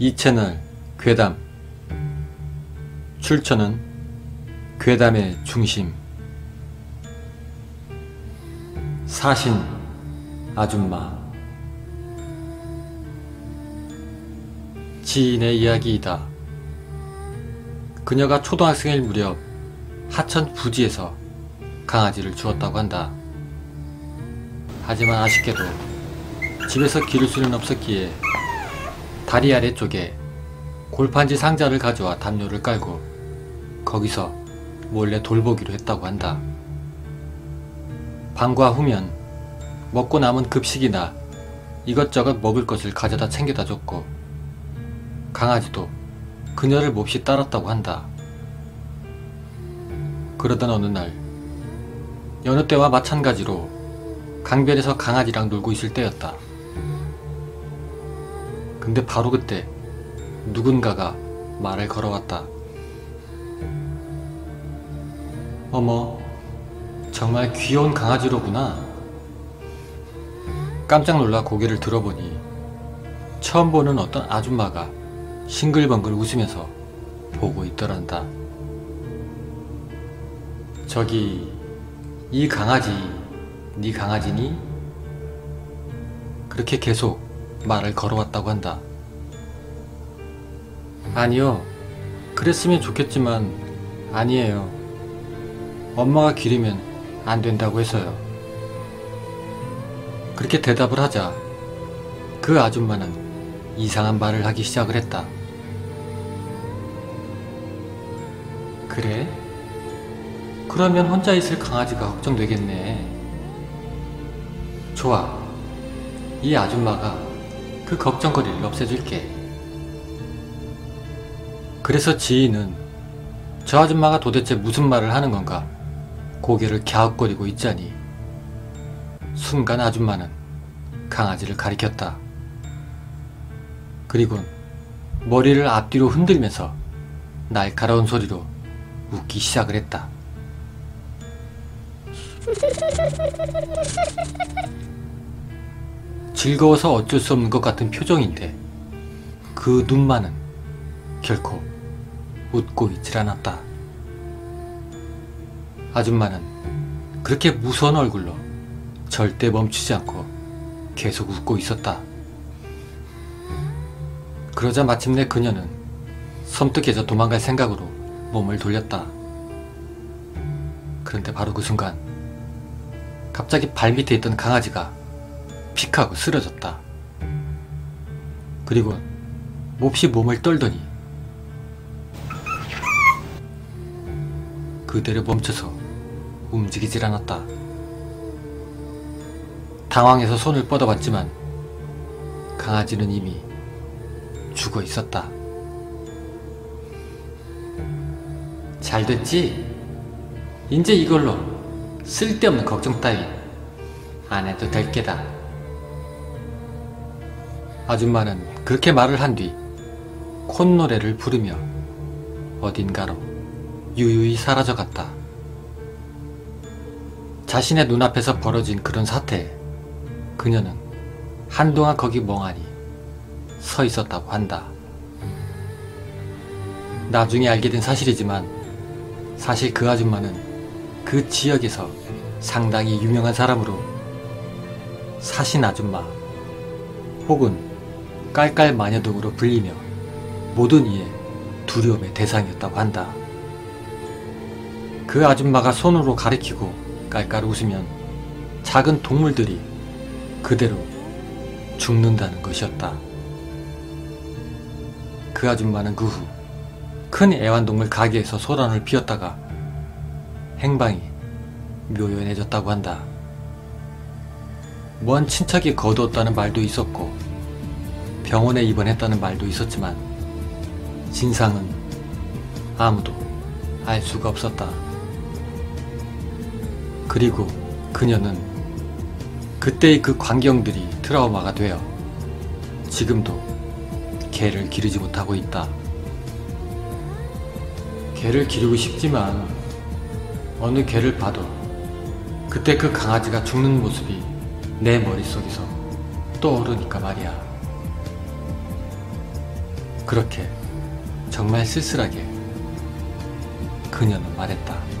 이 채널 괴담 출처는 괴담의 중심 사신 아줌마 지인의 이야기이다. 그녀가 초등학생일 무렵 하천 부지에서 강아지를 주었다고 한다. 하지만 아쉽게도 집에서 기를 수는 없었기에 다리 아래쪽에 골판지 상자를 가져와 담요를 깔고 거기서 몰래 돌보기로 했다고 한다. 방과 후면 먹고 남은 급식이나 이것저것 먹을 것을 가져다 챙겨다 줬고 강아지도 그녀를 몹시 따랐다고 한다. 그러던 어느 날 여느 때와 마찬가지로 강변에서 강아지랑 놀고 있을 때였다. 근데 바로 그때 누군가가 말을 걸어왔다. 어머, 정말 귀여운 강아지로구나. 깜짝 놀라 고개를 들어보니 처음 보는 어떤 아줌마가 싱글벙글 웃으면서 보고 있더란다. 저기, 이 강아지, 네 강아지니? 그렇게 계속 말을 걸어왔다고 한다. 아니요. 그랬으면 좋겠지만, 아니에요. 엄마가 기르면 안 된다고 해서요. 그렇게 대답을 하자 그 아줌마는 이상한 말을 하기 시작을 했다. 그래? 그러면 혼자 있을 강아지가 걱정되겠네. 좋아. 이 아줌마가 그 걱정거리를 없애줄게. 그래서 지인은 저 아줌마가 도대체 무슨 말을 하는 건가 고개를 갸웃거리고 있자니 순간 아줌마는 강아지를 가리켰다. 그리곤 머리를 앞뒤로 흔들면서 날카로운 소리로 웃기 시작을 했다. 즐거워서 어쩔 수 없는 것 같은 표정인데 그 눈만은 결코 웃고 있질 않았다. 아줌마는 그렇게 무서운 얼굴로 절대 멈추지 않고 계속 웃고 있었다. 그러자 마침내 그녀는 섬뜩해져 도망갈 생각으로 몸을 돌렸다. 그런데 바로 그 순간 갑자기 발밑에 있던 강아지가 픽하고 쓰러졌다. 그리고 몹시 몸을 떨더니 그대로 멈춰서 움직이질 않았다. 당황해서 손을 뻗어봤지만 강아지는 이미 죽어 있었다. 잘 됐지? 이제 이걸로 쓸데없는 걱정 따위 안 해도 될 게다. 아줌마는 그렇게 말을 한 뒤 콧노래를 부르며 어딘가로 유유히 사라져갔다. 자신의 눈앞에서 벌어진 그런 사태에 그녀는 한동안 거기 멍하니 서 있었다고 한다. 나중에 알게 된 사실이지만 사실 그 아줌마는 그 지역에서 상당히 유명한 사람으로 사신 아줌마 혹은 깔깔 마녀등으로 불리며 모든 이의 두려움의 대상이었다고 한다. 그 아줌마가 손으로 가리키고 깔깔 웃으면 작은 동물들이 그대로 죽는다는 것이었다. 그 아줌마는 그 후 큰 애완동물 가게에서 소란을 피웠다가 행방이 묘연해졌다고 한다. 먼 친척이 거두었다는 말도 있었고 병원에 입원했다는 말도 있었지만 진상은 아무도 알 수가 없었다. 그리고 그녀는 그때의 그 광경들이 트라우마가 되어 지금도 개를 기르지 못하고 있다. 개를 기르고 싶지만 어느 개를 봐도 그때 그 강아지가 죽는 모습이 내 머릿속에서 떠오르니까 말이야. 그렇게 정말 쓸쓸하게 그녀는 말했다.